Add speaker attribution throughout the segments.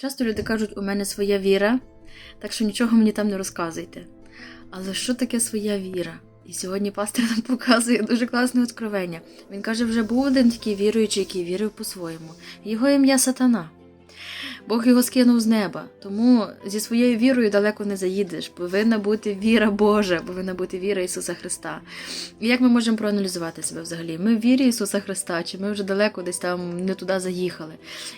Speaker 1: Часто люди кажуть, у мене своя віра, так що нічого мені там не розказуйте. Але що таке своя віра? І сьогодні пастор нам показує дуже класне откровення. Він каже, вже був один такий віруючий, який вірив по-своєму. Його ім'я Сатана. Бог його скинув з неба, тому зі своєю вірою далеко не заїдеш. Повинна бути віра Божа, повинна бути віра Ісуса Христа. І як ми можемо проаналізувати себе взагалі? Ми в вірі Ісуса Христа, чи ми вже далеко десь там не туди заїхали?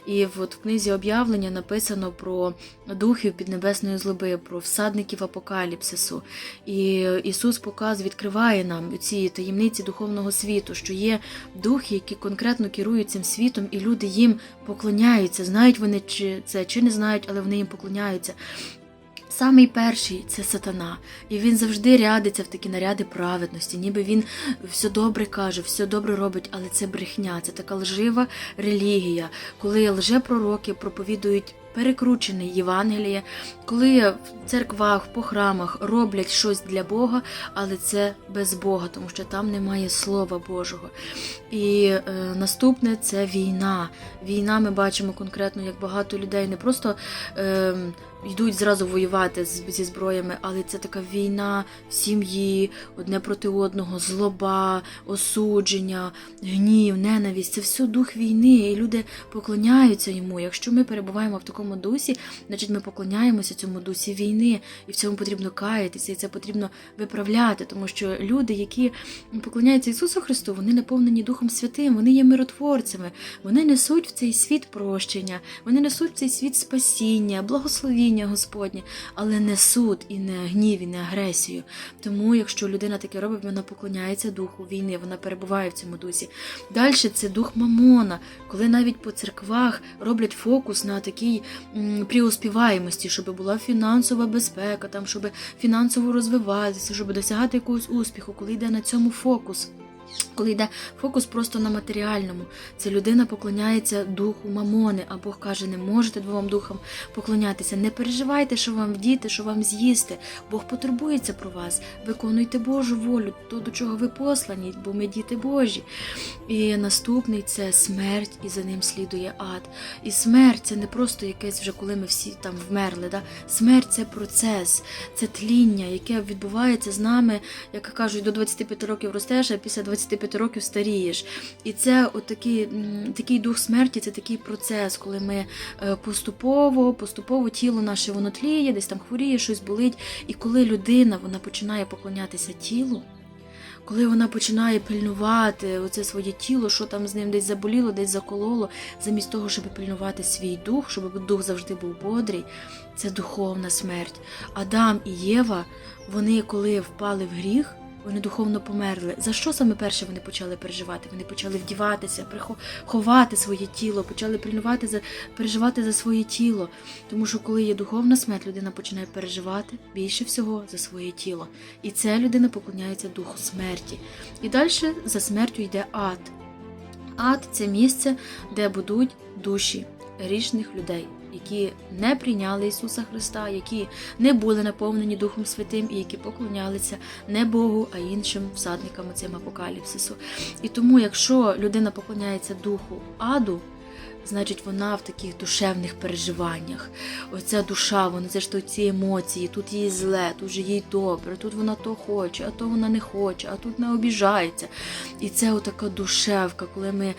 Speaker 1: І от в книзі об'явлення написано про духів піднебесної злоби, про всадників апокаліпсису. І Ісус показ відкриває нам ці таємниці духовного світу, що є духи, які конкретно керують цим світом, і люди їм поклоняються. Знають вони чи це чи не знають, але вони їм поклоняються. Самий перший це сатана, і він завжди рядиться в такі наряди праведності, ніби він все добре каже, все добре робить, але це брехня, це така лжива релігія, коли лжепророки проповідують перекручене Євангеліє, коли в церквах, по храмах роблять щось для Бога, але це без Бога, тому що там немає Слова Божого. І е, наступне це війна. Війна ми бачимо конкретно, як багато людей не просто. Е, Йдуть зразу воювати з- зі зброями, але це така війна сім'ї, одне проти одного, злоба, осудження, гнів, ненависть. Це все дух війни, і люди поклоняються йому. Якщо ми перебуваємо в такому дусі, значить ми поклоняємося цьому дусі війни, і в цьому потрібно каятися, і це потрібно виправляти, тому що люди, які поклоняються Ісусу Христу, вони наповнені Духом Святим, вони є миротворцями, вони несуть в цей світ прощення, вони несуть в цей світ спасіння, благословіння Господнє, але не суд і не гнів, і не агресію. Тому, якщо людина таке робить, вона поклоняється духу війни, вона перебуває в цьому дусі. Далі це дух Мамона, коли навіть по церквах роблять фокус на такій м, преуспіваємості, щоб була фінансова безпека, там, щоб фінансово розвиватися, щоб досягати якогось успіху, коли йде на цьому фокус. Коли йде фокус просто на матеріальному, це людина поклоняється духу мамони, а Бог каже, не можете двом духам поклонятися. Не переживайте, що вам вдіти, що вам з'їсти. Бог потурбується про вас. Виконуйте Божу волю, то до чого ви послані, бо ми діти Божі. І наступний це смерть, і за ним слідує ад. І смерть це не просто якесь вже коли ми всі там вмерли. Да? Смерть це процес, це тління, яке відбувається з нами, як кажуть, до 25 років ростеш, а після 25 років старієш. І це отакий, м, такий дух смерті, це такий процес, коли ми е, поступово, поступово тіло наше воно тліє, десь там хворіє, щось болить. І коли людина вона починає поклонятися тілу. Коли вона починає пильнувати оце своє тіло, що там з ним десь заболіло, десь закололо, замість того, щоб пильнувати свій дух, щоб дух завжди був бодрий, це духовна смерть. Адам і Єва, вони коли впали в гріх, вони духовно померли. За що саме перше вони почали переживати? Вони почали вдіватися, ховати своє тіло, почали пильнувати за переживати за своє тіло. Тому що коли є духовна смерть, людина починає переживати більше всього за своє тіло. І ця людина поклоняється духу смерті. І далі за смертю йде ад. Ад це місце, де будуть душі грішних людей, які не прийняли Ісуса Христа, які не були наповнені Духом Святим і які поклонялися не Богу, а іншим всадникам цим апокаліпсису. І тому, якщо людина поклоняється духу аду, значить вона в таких душевних переживаннях. Оця душа, вона це ж ці емоції, тут їй зле, тут же їй добре, тут вона то хоче, а то вона не хоче, а тут не обіжається. І це отака душевка, коли ми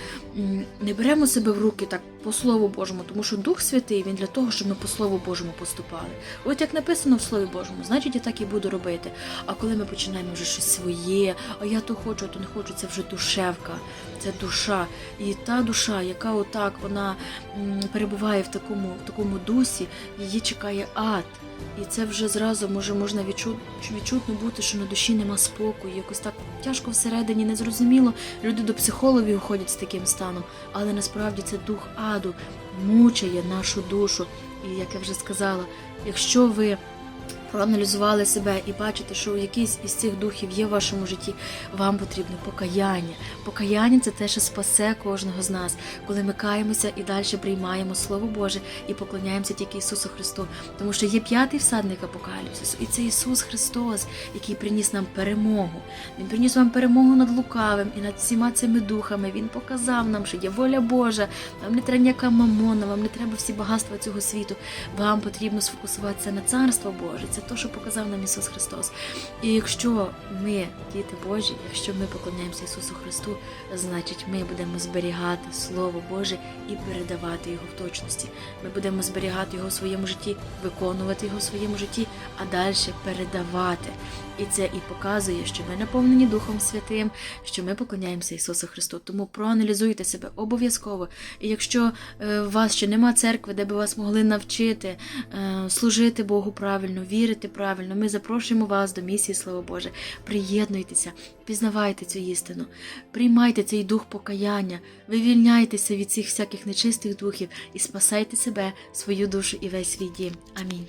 Speaker 1: не беремо себе в руки так по Слову Божому, тому що Дух Святий він для того, щоб ми по Слову Божому поступали. От як написано в Слові Божому, значить я так і буду робити. А коли ми починаємо вже щось своє, а я то хочу, то не хочу, це вже душевка, це душа. І та душа, яка отак вона перебуває в такому, в такому дусі, її чекає ад. І це вже зразу може можна відчу, відчутно бути, що на душі нема спокою, якось так тяжко всередині, незрозуміло. Люди до психологів ходять з таким станом, але насправді це дух аду мучає нашу душу. І як я вже сказала, якщо ви проаналізували себе і бачите, що якийсь із цих духів є в вашому житті, вам потрібно покаяння. Покаяння це те, що спасе кожного з нас, коли ми каємося і далі приймаємо Слово Боже і поклоняємося тільки Ісусу Христу. Тому що є п'ятий всадник апокаліпсису, і це Ісус Христос, який приніс нам перемогу. Він приніс вам перемогу над лукавим і над всіма цими духами. Він показав нам, що є воля Божа. Вам не треба ніяка мамона, вам не треба всі багатства цього світу. Вам потрібно сфокусуватися на царство Боже. Це те, що показав нам Ісус Христос. І якщо ми, діти Божі, якщо ми поклоняємося Ісусу Христу, значить ми будемо зберігати Слово Боже і передавати його в точності. Ми будемо зберігати його в своєму житті, виконувати його в своєму житті, а далі передавати. І це і показує, що ми наповнені Духом Святим, що ми поклоняємося Ісусу Христу. Тому проаналізуйте себе обов'язково. І якщо е, у вас ще нема церкви, де би вас могли навчити е, служити Богу правильно, вірити правильно, ми запрошуємо вас до місії Слово Боже. Приєднуйтеся, пізнавайте цю істину, приймайте цей дух покаяння, вивільняйтеся від цих всяких нечистих духів і спасайте себе, свою душу і весь свій дім. Амінь.